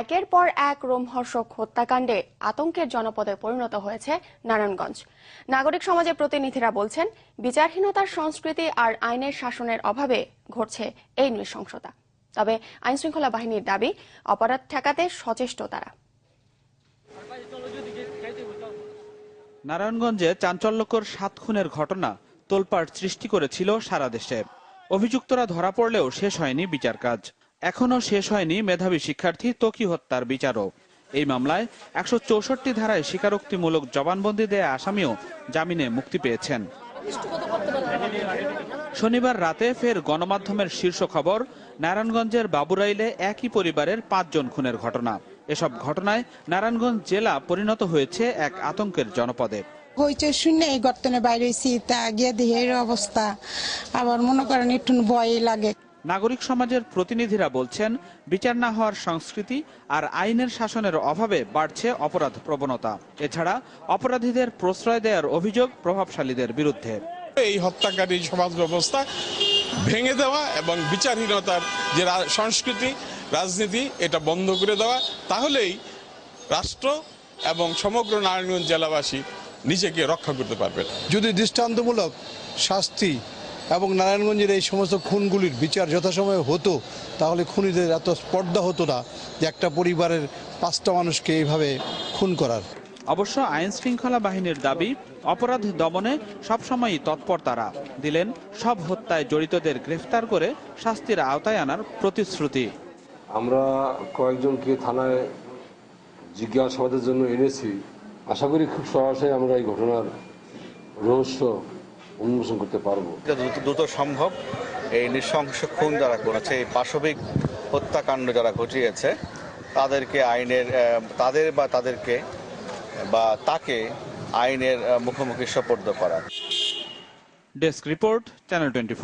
একের পর এক রোমহর্ষক হত্যাকাণ্ডে আতঙ্কের জনপদে পরিণত হয়েছে নারায়ণগঞ্জ। নাগরিক সমাজের প্রতিনিধিরা বলছেন, বিচারহীনতার সংস্কৃতি আর আইনের শাসনের অভাবে ঘটছে এই নৃশংসতা। তবে আইনশৃঙ্খলা বাহিনীর দাবি, অপরাধ ঠেকাতে সচেষ্ট তারা। নারায়ণগঞ্জে চাঞ্চল্যকর সাত খুনের ঘটনা তোলপাড় সৃষ্টি করেছিল সারা দেশে। অভিযুক্তরা ধরা পড়লেও শেষ হয়নি বিচার কাজ এখনও শেষ হয়নি মেধাবী শিক্ষার্থী তকি হত্যার বিচারও। এই মামলায় একশো চৌষট্টি ধারায় স্বীকারোক্তিমূলক জবানবন্দি দেয়া আসামিও জামিনে মুক্তি পেয়েছেন। শনিবার রাতে ফের গণমাধ্যমের শীর্ষ খবর, নারায়ণগঞ্জের বাবুরাইলে একই পরিবারের পাঁচজন খুনের ঘটনা। এসব ঘটনায় নারায়ণগঞ্জ জেলা পরিণত হয়েছে এক আতঙ্কের জনপদে। এই গর্তনে বাইরে তা গিয়ে এই অবস্থা। আবার মনে করেন একটু ভয় লাগে। নাগরিক সমাজের প্রতিনিধিরা বলছেন বিচার না হওয়ার সংস্কৃতি আর আইনের শাসনের অভাবে বাড়ছে অপরাধ প্রবণতা এছাড়া অপরাধীদের প্রশ্রয় দেওয়ার অভিযোগ প্রভাবশালীদের বিরুদ্ধে। এই হত্যাকারী সমাজ ব্যবস্থা ভেঙে দেওয়া এবং বিচারহীনতার যে রা- সংস্কৃতি রাজনীতি এটা বন্ধ করে দেওয়া তাহলেই রাষ্ট্র এবং সমগ্র নারায়ণগঞ্জ জেলাবাসী নিজেকে রক্ষা করতে পারবে যদি দৃষ্টান্তমূলক শাস্তি এবং নারায়ণগঞ্জের এই সমস্ত খুনগুলির বিচার যথাসময়ে হতো তাহলে খুনিদের এত স্পর্ধা হতো না যে একটা পরিবারের পাঁচটা মানুষকে এইভাবে খুন করার। অবশ্য আইন শৃঙ্খলা বাহিনীর দাবি অপরাধ দমনে সবসময়ই তৎপর তারা। দিলেন সব হত্যায় জড়িতদের গ্রেফতার করে শাস্তির আওতায় আনার প্রতিশ্রুতি। আমরা কয়েকজনকে থানায় জিজ্ঞাসাবাদের জন্য এনেছি। আশা করি খুব সহজে আমরা এই ঘটনার রহস্য উন্মোচন করতে পারব। যত দ্রুত দ্রুত সম্ভব। এই নৃশংস খুন যারা করেছে এই পাশবিক হত্যাকাণ্ড যারা ঘটিয়েছে তাদেরকে আইনের তাদের বা তাদেরকে বা তাকে আইনের মুখোমুখি সপর্দ করা। Desk report channel twenty